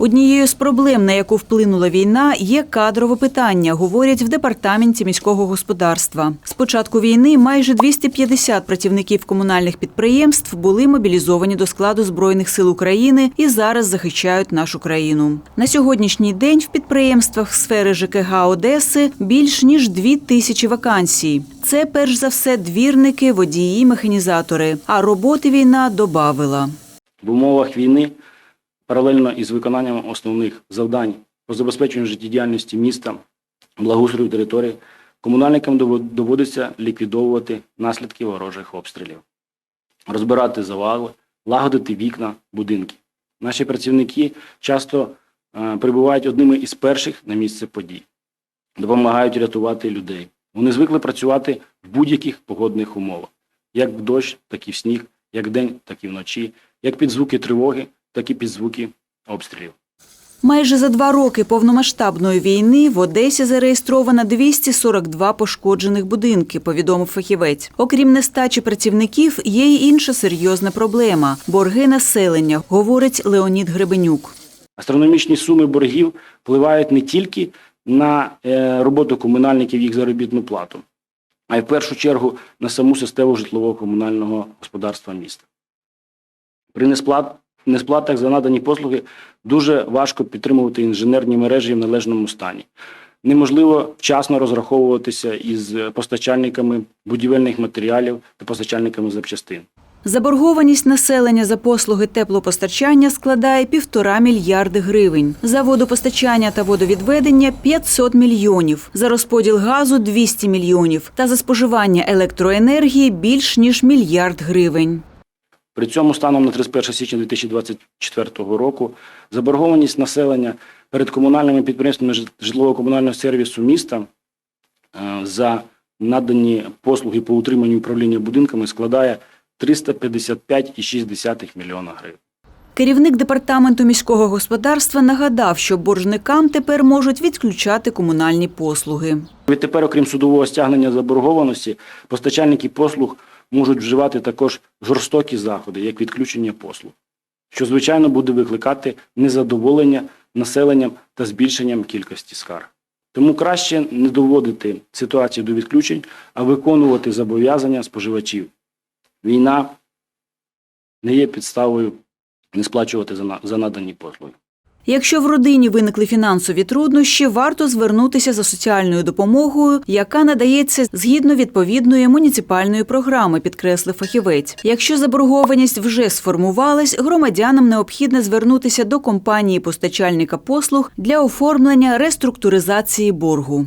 Однією з проблем, на яку вплинула війна, є кадрове питання, говорять в департаменті міського господарства. З початку війни майже 250 працівників комунальних підприємств були мобілізовані до складу збройних сил України і зараз захищають нашу країну. На сьогоднішній день в підприємствах сфери ЖКГ Одеси більш ніж дві тисячі вакансій. Це перш за все двірники, водії, механізатори. А роботи війна добавила. В умовах війни, паралельно із виконанням основних завдань по забезпеченню життєдіяльності міста, благоустрою території, комунальникам доводиться ліквідовувати наслідки ворожих обстрілів, розбирати завали, лагодити вікна, будинки. Наші працівники часто е, прибувають одними із перших на місце подій, допомагають рятувати людей. Вони звикли працювати в будь-яких погодних умовах, як в дощ, так і в сніг, як вдень, так і вночі, як під звуки тривоги, так і під звуки обстрілів. Майже за два роки повномасштабної війни в Одесі зареєстровано 242 пошкоджених будинки, повідомив фахівець. Окрім нестачі працівників, є й інша серйозна проблема – борги населення, говорить Леонід Гребенюк. Астрономічні суми боргів впливають не тільки на е, роботу комунальників їх заробітну плату, а й в першу чергу на саму систему житлово-комунального господарства міста. При несплат, несплатах за надані послуги дуже важко підтримувати інженерні мережі в належному стані. Неможливо вчасно розраховуватися із постачальниками будівельних матеріалів та постачальниками запчастин. Заборгованість населення за послуги теплопостачання складає півтора мільярди гривень. За водопостачання та водовідведення – 500 мільйонів. За розподіл газу – 200 мільйонів. Та за споживання електроенергії – більш ніж мільярд гривень. При цьому станом на 31 січня 2024 року заборгованість населення перед комунальними підприємствами житлово-комунального сервісу міста е, за надані послуги по утриманню і управлінню будинками складає 355,6 мільйона гривень. Керівник департаменту міського господарства нагадав, що боржникам тепер можуть відключати комунальні послуги. Відтепер, окрім судового стягнення заборгованості, постачальники послуг можуть вживати також жорстокі заходи, як відключення послуг, що, звичайно, буде викликати незадоволення населенням та збільшенням кількості скарг. Тому краще не доводити ситуацію до відключень, а виконувати зобов'язання споживачів. Війна не є підставою не сплачувати за надані послуги. Якщо в родині виникли фінансові труднощі, варто звернутися за соціальною допомогою, яка надається згідно відповідної муніципальної програми, підкреслив фахівець. Якщо заборгованість вже сформувалась, громадянам необхідно звернутися до компанії постачальника послуг для оформлення реструктуризації боргу.